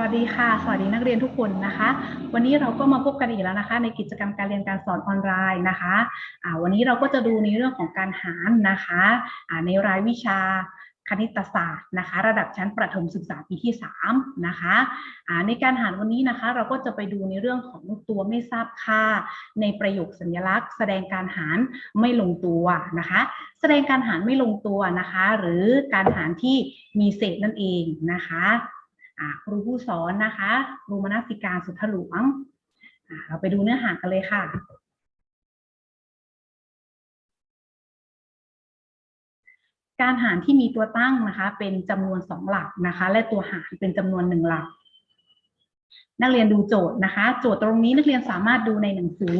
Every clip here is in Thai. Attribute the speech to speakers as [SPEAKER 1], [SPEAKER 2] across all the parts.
[SPEAKER 1] วัสดีค่ะ สวัสดีนักเรียนทุกคนนะคะ วันนี้เราก็มาพบกันอีกแล้วนะคะ ในกิจกรรมการเรียนการสอนออนไลน์นะคะอ่าวันนี้เราก็จะดูในเรื่องของการหารนะคะอ่าในรายวิชาคณิตศาสตร์นะคะ ระดับชั้นประถมศึกษาปีที่3นะคะอ่าในการหารวันนี้นะคะ เราก็จะไปดูในเรื่องของตัวไม่ทราบค่า ในประโยคสัญลักษณ์ แสดงการหารไม่ลงตัวนะคะ แสดงการหารไม่ลงตัวนะคะ หรือการหารที่มีเศษนั่นเองนะคะ ครูผู้สอนนะคะครูมนัสิการสุทธหลวงเราไปดูเนื้อหากันเลยค่ะ การหารที่มีตัวตั้งนะคะ เป็นจำนวนสองหลักนะคะ และตัวหารเป็นจำนวนหนึ่งหลัก นักเรียนดูโจทย์นะคะ โจทย์ตรงนี้นักเรียนสามารถดูในหนังสือ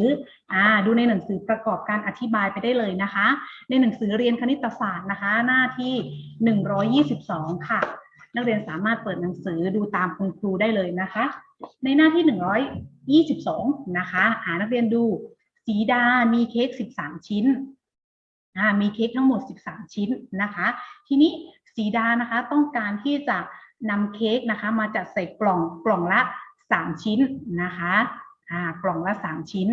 [SPEAKER 1] อ่าดูในหนังสือประกอบการอธิบายไปได้เลยนะคะ ในหนังสือเรียนคณิตศาสตร์นะคะ หน้าที่ 122 ค่ะ นักเรียนสามารถเปิดหนังสือดูตามคุณครูได้เลยนะคะ ในหน้าที่ 122 นะคะหานักเรียนดูสีดา มีเค้ก 13 ชิ้นอ่ามีเค้กทั้งหมด 13 ชิ้นนะคะ ทีนี้สีดานะคะต้องการที่จะนำเค้กนะคะ มาจัดใส่กล่องกล่องละ 3 ชิ้นนะคะอ่ากล่องละ 3 ชิ้น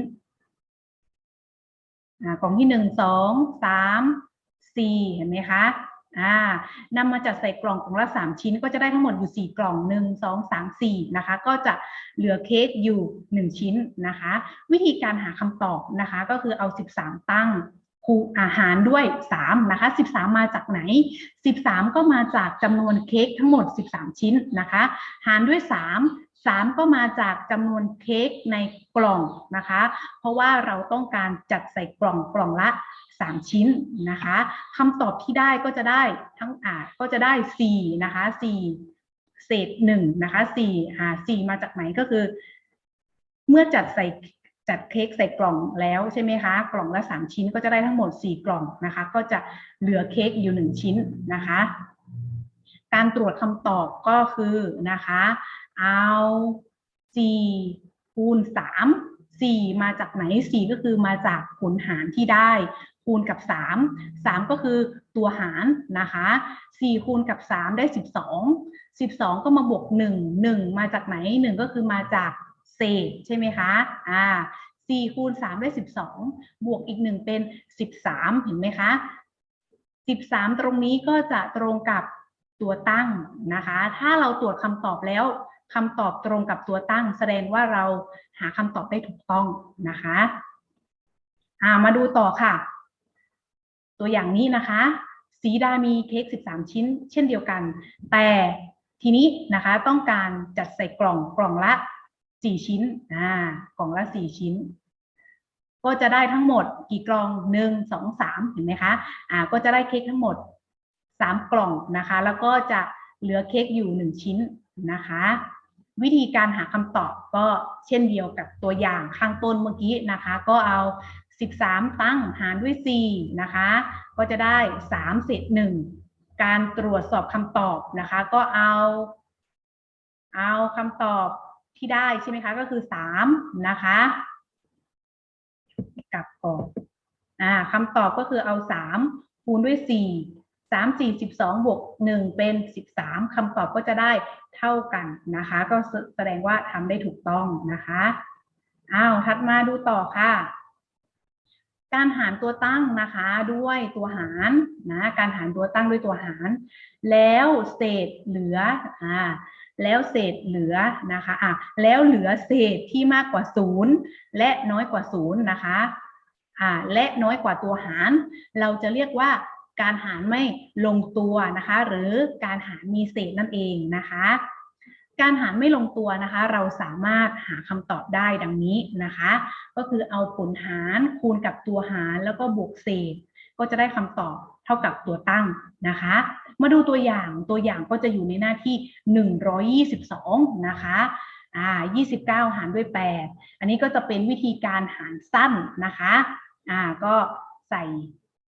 [SPEAKER 1] อ่ากล่องที่ 1 2 3 4 เห็นไหมคะ อ่านำมาจัดใส่กล่องกล่องละ 3 ชิ้น ก็จะได้ทั้งหมดอยู่ 4 กล่อง 1 2 3 4นะคะ ก็จะเหลือเค้กอยู่ 1 ชิ้นนะคะ วิธีการหาคำตอบนะคะ ก็คือเอา 13 ตั้งคูอาหารด้วย 3 นะคะ 13 มาจากไหน 13 ก็มาจากจำนวนเค้กทั้งหมด 13 ชิ้นนะคะ หารด้วย 3 3ก็มาจากจำนวนเค้กในกล่องนะคะ เพราะว่าเราต้องการจัดใส่กล่องกล่องละ 3 ชิ้นนะคะคำตอบที่ได้ก็จะได้ทั้งอาก็จะได้ 4 นะคะ 4 เศษ1นะคะ4หา4มาจากไหนก็คือ เมื่อจัดใส่จัดเค้กใส่กล่องแล้วใช่ไหมคะ กล่องละ 3 ชิ้นก็จะได้ทั้งหมด 4 กล่องนะคะ ก็จะเหลือเค้กอยู่ 1 ชิ้นนะคะ การตรวจคำตอบก็คือนะคะเอา4คูณ 3 4 มาจากไหน 4 ก็คือมาจากผลหารที่ได้ คูณกับ 3 3 ก็คือตัวหารนะคะ 4 คูณกับ 3 ได้ 12 12 ก็มาบวก 1 1 มาจากไหน 1 ก็คือมาจากเศษใช่ไหมคะอ่า4คูณ 3 ได้ 12 บวกอีก 1 เป็น 13 เห็นไหมคะ 13 ตรงนี้ก็จะตรงกับ ตัวตั้งนะคะ ถ้าเราตรวจคำตอบแล้วคำตอบตรงกับตัวตั้ง แสดงว่าเราหาคำตอบได้ถูกต้องนะคะามาดูต่อค่ะ ตัวอย่างนี้นะคะ สีดามีเค้ก 13 ชิ้น เช่นเดียวกัน แต่ทีนี้นะคะต้องการจัดใส่กล่องกล่องละ 4 ชิ้นอ่ากล่องละ 4 ชิ้น ก็จะได้ทั้งหมดกี่กล่องหนึ่งสองสามเห็นไหมคะอ่าก็จะได้เค้กทั้งหมด 3 กล่องนะคะ แล้วก็จะเหลือเค้กอยู่ 1 ชิ้นนะคะ วิธีการหาคำตอบก็เช่นเดียวกับตัวอย่างข้างต้นเมื่อกี้นะคะ ก็เอา 13 ตั้งหารด้วย 4 นะคะ ก็จะได้ 3 เศษ 1 การตรวจสอบคำตอบนะคะ ก็เอา เอาคำตอบที่ได้ใช่ไหมคะ ก็คือ 3 นะคะกลับก่อนอ่าคำตอบก็คือเอา 3 คูณด้วย 4 3 4 12บสองบวก1เป็น13คำตอบก็จะได้เท่ากันนะคะ ก็แสดงว่าทำได้ถูกต้องนะคะอ้าวถัดมาดูต่อค่ะ การหารตัวตั้งนะคะด้วยตัวหารนะการหารตัวตั้งด้วยตัวหาร แล้วเศษเหลืออ่าแล้วเศษเหลือนะคะอะแล้วเหลือเศษที่มากกว่าศูนย์และน้อยกว่าศูนย์นะคะอ่าและน้อยกว่าตัวหาร เราจะเรียกว่า การหารไม่ลงตัวนะคะ หรือการหารมีเศษนั่นเองนะคะ การหารไม่ลงตัวนะคะ เราสามารถหาคำตอบได้ดังนี้นะคะ ก็คือเอาผลหารคูณกับตัวหารแล้วก็บวกเศษ ก็จะได้คำตอบเท่ากับตัวตั้งนะคะ มาดูตัวอย่างตัวอย่างก็จะอยู่ในหน้าที่ 122 นะคะอ่า29 หารด้วย 8 อันนี้ก็จะเป็นวิธีการหารสั้นนะคะอ่าก็ใส่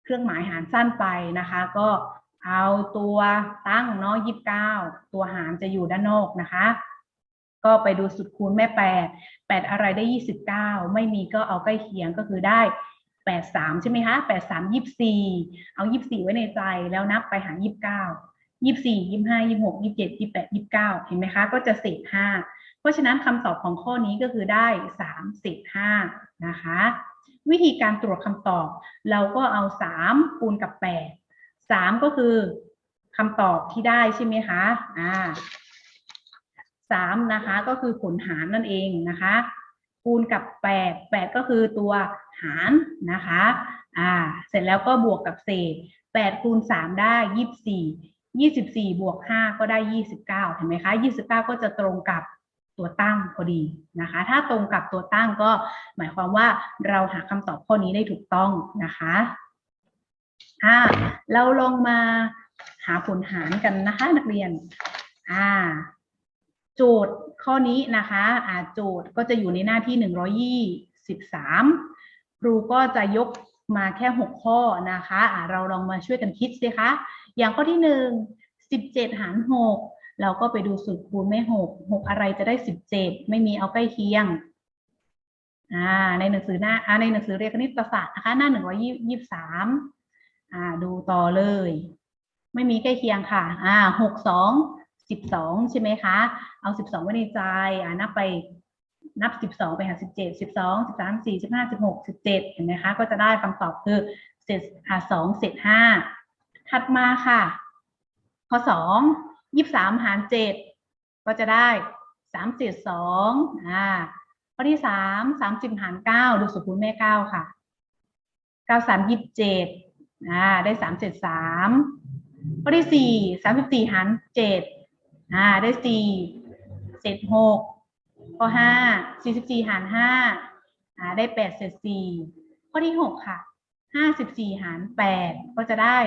[SPEAKER 1] เครื่องหมายหารสั้นไปนะคะ ก็เอาตัวตั้งเนาะ29ตัวหารจะอยู่ด้านนอกนะคะ ก็ไปดูสุดคูณแม่8 8อะไรได้29ไม่มีก็เอาใกล้เคียงก็คือได้83ใช่ไหมคะ83 24เอา24ไว้ในใจแล้วนับไปหา29ยี่สี่ยี่ห้ายี่หกยี่เจ็ดยี่แปดยี่เก้าเห็นไหมคะ ก็จะเศษห้าเพราะฉะนั้นคำตอบของข้อนี้ก็คือได้สามเศษห้านะคะ วิธีการตรวจคำตอบ เราก็เอาสามคูณกับแปดสามก็คือคำตอบที่ได้ใช่ไหมคะอ่าสามนะคะก็คือผลหารนั่นเองนะคะ คูณกับแปดแปดก็คือตัวหารนะคะอ่าเสร็จแล้วก็บวกกับเศษแปดคูณสามได้ยี่สิบสี่ยี่สิบสี่บวกห้าก็ได้ยี่สิบเก้าเห็นไหมคะยี่สิบเก้าก็จะตรงกับ ตัวตั้งพอดีนะคะ ถ้าตรงกับตัวตั้งก็หมายความว่าเราหาคำตอบข้อนี้ได้ถูกต้องนะคะอ่าเราลองมาหาผลหารกันนะคะนักเรียนอ่าโจทย์ข้อนี้นะคะอ่าโจทย์ก็จะอยู่ในหน้าที่ 123 ครูก็จะยกมาแค่ 6 ข้อนะคะอ่าเราลองมาช่วยกันคิดสิคะ อย่างข้อที่ 1 17 หาร 6 เราก็ไปดูสูตรคูณไม่6 6อะไรจะได้17ไม่มีเอาใกล้เคียงอ่าในหนังสือหน้าอ่าในหนังสือเรียนคณิตศาสตร์นะคะหน้า123อ่าดูต่อเลย ไม่มีใกล้เคียงค่ะอ่าหกสองสิบสองใช่ไหมคะ เอาสิบสองไว้ในใจอ่านับไปนับสิบสองไปหาสิบเจ็ดสิบสองสิบสามสี่สิบห้าสิบหกสิบเจ็ดเห็นไหมคะ ก็จะได้คำตอบคือเศษอ่าสองเศษห้าถัดมาค่ะ ข้อสอง ยี่สามหารเจ็ดก็จะได้สามเศษสองอ่าข้อที่สามสามสิบหารเก้าดูสุขุมแม่เก้าค่ะเก้าสามยี่สิบเจ็ดอ่าได้สามเศษสามข้อที่สี่สามสิบสี่หารเจ็ดอ่าได้สี่เศษหกข้อห้าสี่สิบสี่หารห้าอ่าได้แปดเศษสี่ข้อที่หกค่ะห้าสิบสี่หารแปดก็จะได้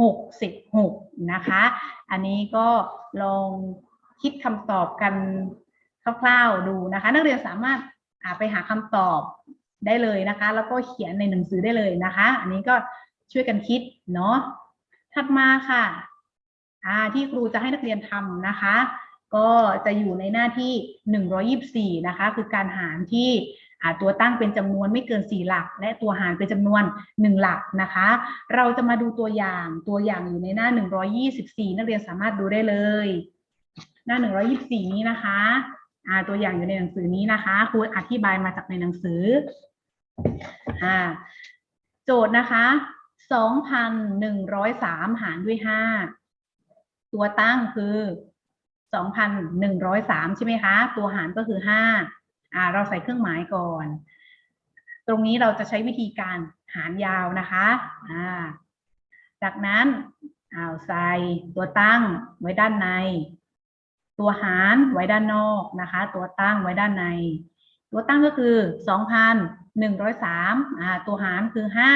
[SPEAKER 1] หกเศษหกนะคะ อันนี้ก็ลองคิดคำตอบกันคร่าวๆดูนะคะ นักเรียนสามารถไปหาคำตอบได้เลยนะคะ แล้วก็เขียนในหนังสือได้เลยนะคะ อันนี้ก็ช่วยกันคิดเนาะถัดมาค่ะอ่าที่ครูจะให้นักเรียนทำนะคะ ก็จะอยู่ในหน้าที่ 124 นะคะ คือการหารที่ ตัวตั้งเป็นจำนวนไม่เกิน 4 หลัก และตัวหารเป็นจำนวน 1 หลักนะคะ เราจะมาดูตัวอย่างตัวอย่างอยู่ในหน้า 124 นักเรียนสามารถดูได้เลย หน้า 124 นี้นะคะตัวอย่างอยู่ในหนังสือนี้นะคะครูอธิบายมาจากในหนังสืออโจทย์นะคะสองพันหนึ่งร้อยสามหารด้วยห้าตัวตั้งคือสองพันหนึ่งร้อยสามใช่ไหมคะ ตัวหารก็คือห้า อ่าเราใส่เครื่องหมายก่อน ตรงนี้เราจะใช้วิธีการหารยาวนะคะอ่าจากนั้นเอาใส่ตัวตั้งไว้ด้านใน ตัวหารไว้ด้านนอกนะคะ ตัวตั้งไว้ด้านใน ตัวตั้งก็คือสองพันหนึ่งร้อยสามอ่าตัวหารคือห้า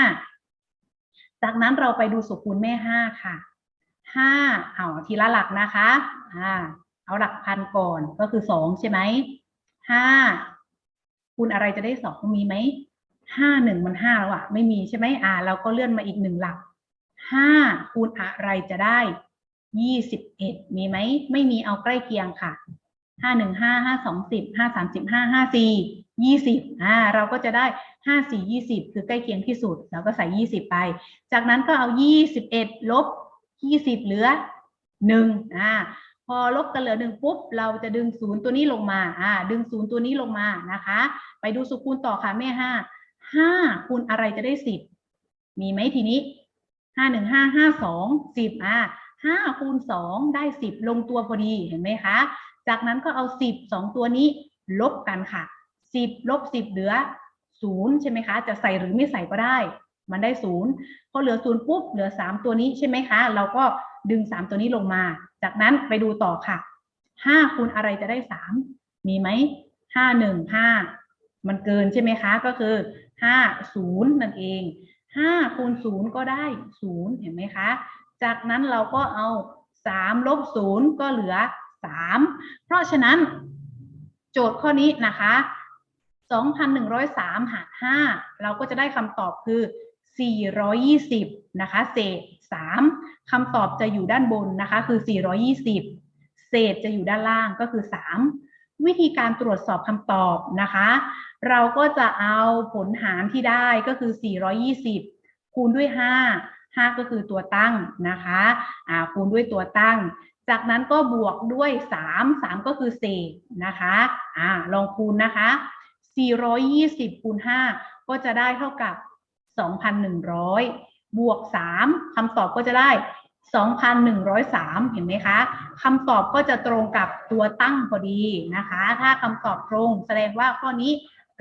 [SPEAKER 1] จากนั้นเราไปดูสุคูณแม่ห้าค่ะห้าเอาทีละหลักนะคะอ่าเอาหลักพันก่อนก็คือสองใช่ไหม ห้าคูณอะไรจะได้สองมีไหมห้าหนึ่งมันห้าแล้วอะไม่มีใช่ไหมอ่า เราก็เลื่อนมาอีกหนึ่งหลักห้าคูณอะไรจะได้ยี่สิบเอ็ดมีไหมไม่มีเอาใกล้เคียงค่ะห้าหนึ่งห้าห้าสองสิบห้าสามสิบห้าห้าสี่ยี่สิบอ่าเราก็จะได้ห้าสี่ยี่สิบคือใกล้เคียงที่สุดเราก็ใส่ยี่สิบไป จากนั้นก็เอายี่สิบเอ็ดลบยี่สิบเหลือหนึ่งอ่า พอลบกันเหลือหนึ่งปุ๊บ เราจะดึงศูนย์ตัวนี้ลงมาอ่าดึงศูนย์ตัวนี้ลงมานะคะ ไปดูสุคูณต่อค่ะแม่ห้าห้าคูณอะไรจะได้สิบมีไหมทีนี้ห้าหนึ่งห้าห้าสองสิบอ่าห้าคูณสองได้สิบลงตัวพอดีเห็นไหมคะ จากนั้นก็เอาสิบสองตัวนี้ลบกันค่ะสิบลบสิบเหลือศูนย์ใช่ไหมคะ จะใส่หรือไม่ใส่ก็ได้ มันได้ศูนย์พอเหลือศูนย์ปุ๊บเหลือสามตัวนี้ใช่ไหมคะ เราก็ ดึงสามตัวนี้ลงมา จากนั้นไปดูต่อค่ะห้าคูณอะไรจะได้สามมีไหมห้าหนึ่งห้ามันเกินใช่ไหมคะ ก็คือห้าศูนย์นั่นเองห้าคูณศูนย์ก็ได้ศูนย์เห็นไหมคะ จากนั้นเราก็เอาสามลบศูนย์ก็เหลือสามเพราะฉะนั้นโจทย์ข้อนี้นะคะ 2,103 หาร 5 เราก็จะได้คำตอบคือ 420 นะคะ เศษ 3คำตอบจะอยู่ด้านบนนะคะ คือ 420 เศษจะอยู่ด้านล่างก็คือ 3 วิธีการตรวจสอบคำตอบนะคะ เราก็จะเอาผลหารที่ได้ก็คือ 420 คูณด้วย 5 5 ก็คือตัวตั้งนะคะอ่าคูณด้วยตัวตั้ง จากนั้นก็บวกด้วย 3 3 ก็คือเศษนะคะอ่าลองคูณนะคะ 420 คูณ 5 ก็จะได้เท่ากับ 2,100 บวก 3คำตอบก็จะได้ 2,103 เห็นไหมคะคำตอบก็จะตรงกับตัวตั้งพอดีนะคะ ถ้าคำตอบตรงแสดงว่าข้อนี้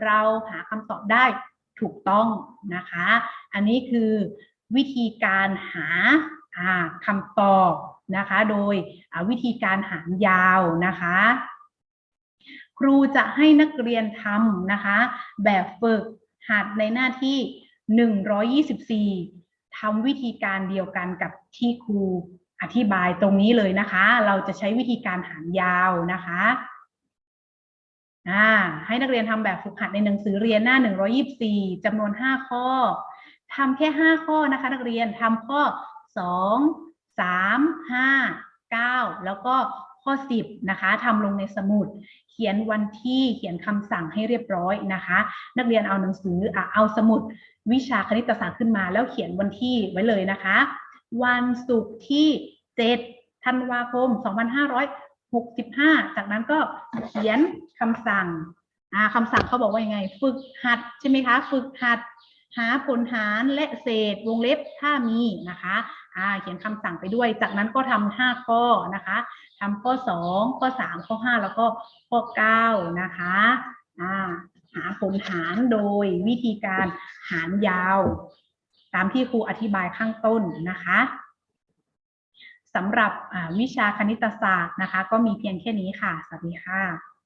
[SPEAKER 1] เราหาคำตอบได้ถูกต้องนะคะ อันนี้คือวิธีการหาคำตอบนะคะ โดยวิธีการหารยาวนะคะ ครูจะให้นักเรียนทำนะคะ แบบฝึกหัดในหน้าที่ 124ทำวิธีการเดียวกันกับที่ครูอธิบายตรงนี้เลยนะคะ เราจะใช้วิธีการหารยาวนะคะอ่าให้นักเรียนทำแบบฝึกหัดในหนังสือเรียนหน้า 124จำนวน 5 ข้อทำแค่ 5 ข้อนะคะ นักเรียนทำข้อ 2 3 5 9 แล้วก็ ข้อ 10นะคะทำลงในสมุด เขียนวันที่เขียนคำสั่งให้เรียบร้อยนะคะ นักเรียนเอาหนังสืออเอาสมุด วิชาคณิตศาสตร์ขึ้นมา แล้วเขียนวันที่ไว้เลยนะคะ วันศุกร์ที่7ธันวาคม 2565 จากนั้นก็เขียนคำสั่งอ่าคำสั่งเขาบอกว่ายังไง ฝึกหัดใช่ไหมคะ ฝึกหัดหาผลหารและเศษวงเล็บถ้ามีนะคะ อ่าเขียนคำสั่งไปด้วย จากนั้นก็ทำห้าข้อนะคะทำข้อสองข้อสามข้อห้าแล้วก็ข้อเก้านะคะอ่าหาผลหารโดยวิธีการหารยาว ตามที่ครูอธิบายข้างต้นนะคะสำหรับวิชาคณิตศาสตร์นะคะ ก็มีเพียงแค่นี้ค่ะ สวัสดีค่ะ